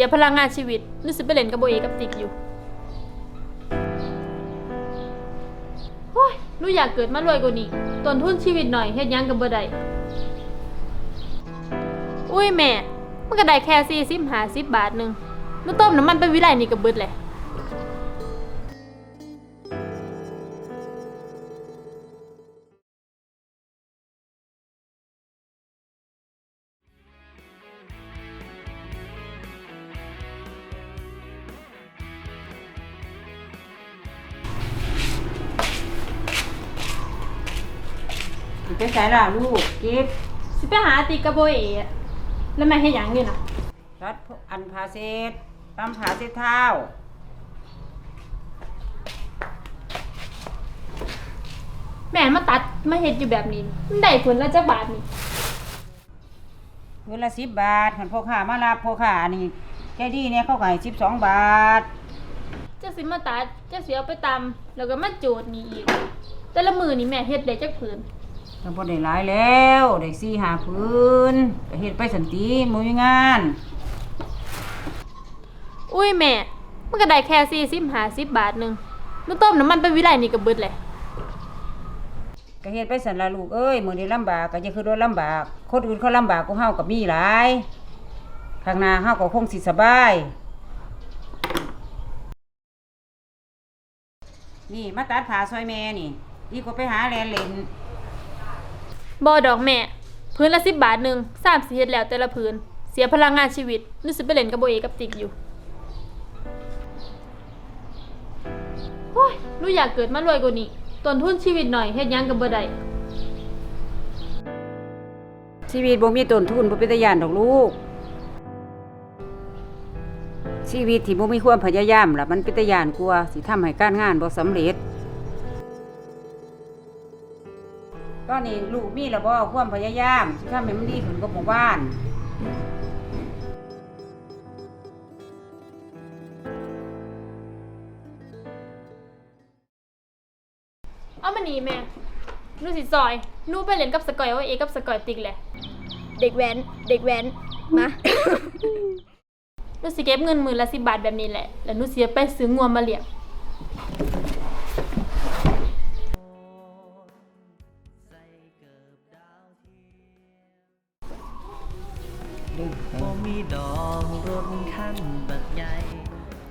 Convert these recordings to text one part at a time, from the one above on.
สียพลังงานชีวิตรู้สึกไปเล่นกับโบเอกับติ๊กอยู่โอ้ยหนูอยากเกิดมารวยกว่านี้ต้นทุนชีวิตหน่อยเฮ็ดหยังกับบ่ได้อุ้ยแม่ มันก็ได้แค่สี่สิบห้าสิบบาทหนึ่งหนูต้มน้ำมันไปวิไลนี่ก็เบิดแหละ ไปใส่ล่ะลูกกิฟสิไปหาติ๊กกับโบเออะแล้วแม่เฮ็ดหยังอยู่น่ะรัดอันพาเซตปั๊มผาเซตเท้าแม่มาตัดมาเฮ็ดอยู่แบบนี้มันได้ผลละจักบาทนี่เวลาสิบบาทขันพ่อค้ามารับพ่อค้านี่ใจดีเนี่ยเขาขายสิบสองบาทจักสิมาตัดจักสิเอาไปตำแล้วก็มาโจดนี่อีก แต่ละมือนี่แม่เฮ็ดได้จักผืน ถ้าบ่ได้หลายแล้วได้สี่หาพื้นก็เฮ็ดไปสันติมืองาน อุ้ยแม่ มันก็ได้แค่สี่สิบห้าสิบบาทหนึงหนูต้มน้ำมันไปวิไลนี่ก็เบิดแหละก็เฮ็ดไปสันละลูกเอ้ยมื้อนี้ลำบากก็จะคือโดนลำบาก คนอื่นเขาลำบากกว่าเฮาก็มีหลาย ข้างหน้าเฮาก็คงสิสบาย นี่มาตัดผ้าซอยแม่นี่ดีกว่าไปหาแลนเล่น บอดอกแม่ พื้นละสิบบาทหนึ่งสามสิเฮ็ดแล้วแต่ละพื้น เสียพลังงานชีวิตรู้สึกไปเล่นกับโบเอกับติ๊กอยู่โอ้ยหนูอยากเกิดมารวยกว่านี้ต้นทุนชีวิตหน่อยเฮ็ดหยังกับบ่ได้ชีวิตบ่มีต้นทุนบ่เป็นตาย่านดอกลูก ชีวิตที่บ่มีความพยายามล่ะมันเป็นตาย่านกลัวาสิทำให้การงานบ่สำเร็จ ตอนนี้ลูกมีแล้วบ่ความพยายามสิทำให้มันดีขึ้นกับหมู่บ้าน เอามานี่แม่หนูสิซอยหนูไปเล่นกับสกอยเอาเอกับสกอยติ๊กแหละเด็กแว้น เด็กแว้น มา หนูสิเก็บเงินมือละสิบบาทแบบนี้แหละ แล้วหนูสิเอาไปซื้องัวมาเลี้ยง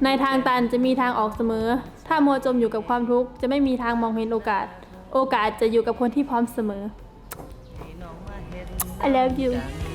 ในทางตันจะมีทางออกเสมอ ถ้ามัวจมอยู่กับความทุกข์จะไม่มีทางมองเห็นโอกาส โอกาสจะอยู่กับคนที่พร้อมเสมอที่น้องมาเห็น I love you จัง